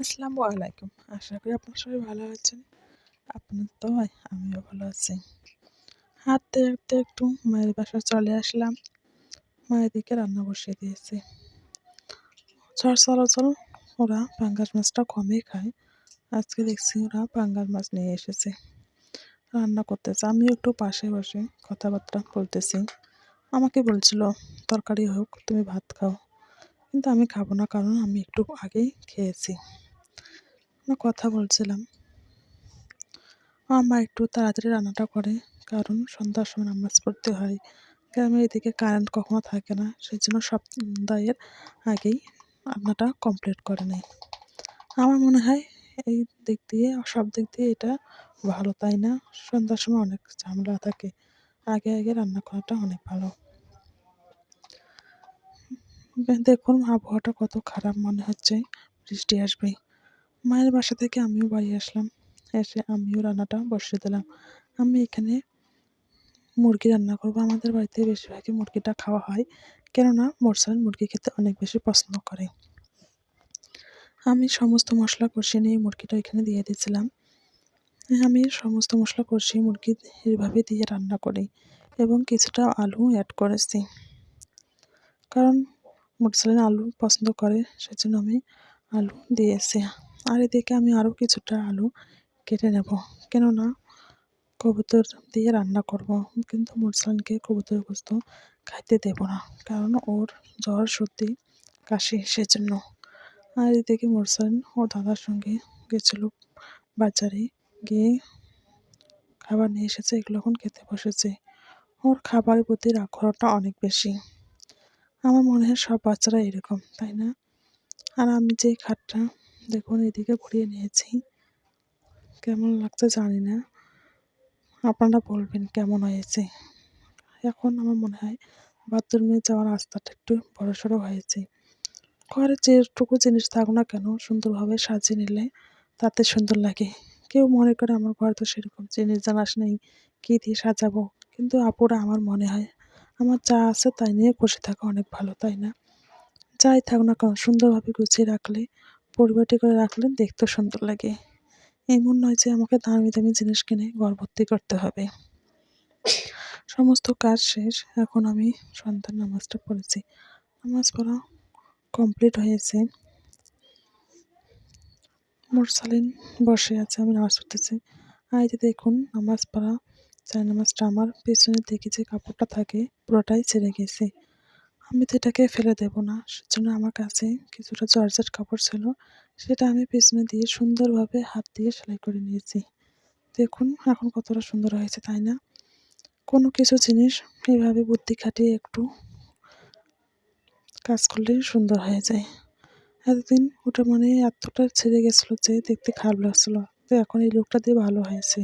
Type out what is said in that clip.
আসসালামু আলাইকুম। আশা করি আপনার সবাই ভালো আছেন। আপনার দোয়ায় আমিও ভালো আছি। হাঁটতে হাঁটতে একটু মায়ের বাসা চলে আসলাম। মায়ের দিকে রান্না বসিয়ে দিয়েছি। চর চলাচল, ওরা পাঙ্গাস মাছটা কমই খায়। আজকে দেখছি ওরা পাঙ্গাস মাছ নিয়ে এসেছে। রান্না করতেছে। আমি একটু পাশে বসে কথাবার্তা বলতেছি। আমাকে বলছিল, তরকারি হোক, তুমি ভাত খাও। কিন্তু আমি খাব না, কারণ আমি একটু আগেই খেয়েছি। কথা বলছিলাম। আমার মা একটু তাড়াতাড়ি রান্নাটা করে, কারণ সন্ধ্যার সময় নামাজ পড়তে হয়। গ্রামের এদিকে কারেন্ট কখনো থাকে না সেই জন্য সপ্তাহের আগেই রান্নাটা কমপ্লিট করে নেয় আমার মনে হয় এই দিক দিয়ে, সব দিক দিয়ে এটা ভালো, তাই না? সন্ধ্যার সময় অনেক ঝামেলা থাকে। আগে আগে রান্না করাটা অনেক ভালো। দেখুন, আবহাওয়াটা কত খারাপ মনে হচ্ছে। বৃষ্টি আসবে মায়ের বাসা থেকে আমিও বাড়ি আসলাম। এসে আমিও রান্নাটা বসিয়ে দিলাম। আমি এখানে মুরগি রান্না করব। আমাদের বাড়িতে বেশিরভাগই মুরগিটা খাওয়া হয়। কেননা মোরসাল মুরগি খেতে অনেক বেশি পছন্দ করে। আমি সমস্ত মশলা কষিয়ে নিয়ে মুরগিটা এখানে দিয়ে দিয়েছিলাম। আমি সমস্ত মশলা কষিয়ে মুরগি এভাবে দিয়ে রান্না করি এবং কিছুটা আলু অ্যাড করেছি। কারণ মোরসালিন আলু পছন্দ করে, সেজন্য আমি আলু দিয়েছি। আর এদিকে আমি আরও কিছুটা আলু কেটে নেব। কেননা কবুতর দিয়ে রান্না করব, কিন্তু মুরসালিনকে কবুতর গোস্ত খাইতে দেব না, কারণ ওর জ্বর, সর্দি, কাশি সেজন্য। আর এদিকে মুরসালিন ও দাদার সঙ্গে গেছিল বাজারে, গিয়ে খাবার নিয়ে এসেছে, এগুলো এখন খেতে বসেছে। ওর খাবারের প্রতি আগ্রহটা অনেক বেশি। আমার মনে হয় সব বাচ্চারা এরকম, তাই না? আর আমি যে খাটটা দেখুন, এদিকে ঘুরিয়ে নিয়েছি। কেমন লাগছে জানি না। আপনারা বলবেন কেমন হয়েছে। এখন আমার মনে হয় বাথরুমে যাওয়ার রাস্তাটা একটু বড় সড়ো হয়েছে। ঘরে যেটুকু জিনিস থাকুক না কেন, সুন্দরভাবে সাজিয়ে নিলে তাতে সুন্দর লাগে। কেউ মনে করে আমার ঘরে তো সেরকম জিনিস জানাস নেই, কী দিয়ে সাজাবো? কিন্তু আপুরা আমার মনে হয়, আমার যা আছে তাই নিয়ে খুশি থাকা অনেক ভালো, তাই না? যাই থাক না কেন, সুন্দরভাবে গুছিয়ে রাখলে পরিপাটি করে রাখলে দেখতে সুন্দর লাগে। এমন নয় যে আমাকে দামি দামি জিনিস কিনে ঘর ভর্তি করতে হবে। সমস্ত কাজ শেষ, এখন আমি সন্তান নামাজটা পড়েছি। নামাজ পড়া কমপ্লিট হয়েছে। মোরসালিন বসে আছে, আমি নামাজ পড়তেছি। যে দেখুন, নামাজ পড়া চাই নামাজটা আমার পেছনের দিকে যে কাপড়টা থাকে, পুরোটাই ছেড়ে গেছে। আমি তো এটাকে ফেলে দেব না। সেজন্য আমার কাছে কিছুটা জর্জেট কাপড় ছিল, সেটা আমি পেছনে দিয়ে সুন্দরভাবে হাত দিয়ে সেলাই করে নিয়েছি। দেখুন এখন কতটা সুন্দর হয়েছে, তাই না? কোনো কিছু জিনিস এইভাবে বুদ্ধি খাটিয়ে একটু কাজ করলে সুন্দর হয়ে যায়। এতদিন ওটা মানে এতটা ছেড়ে গেছিল যে দেখতে খারাপ লাগছিল। তো এখন এই লুকটা দিয়ে ভালো হয়েছে।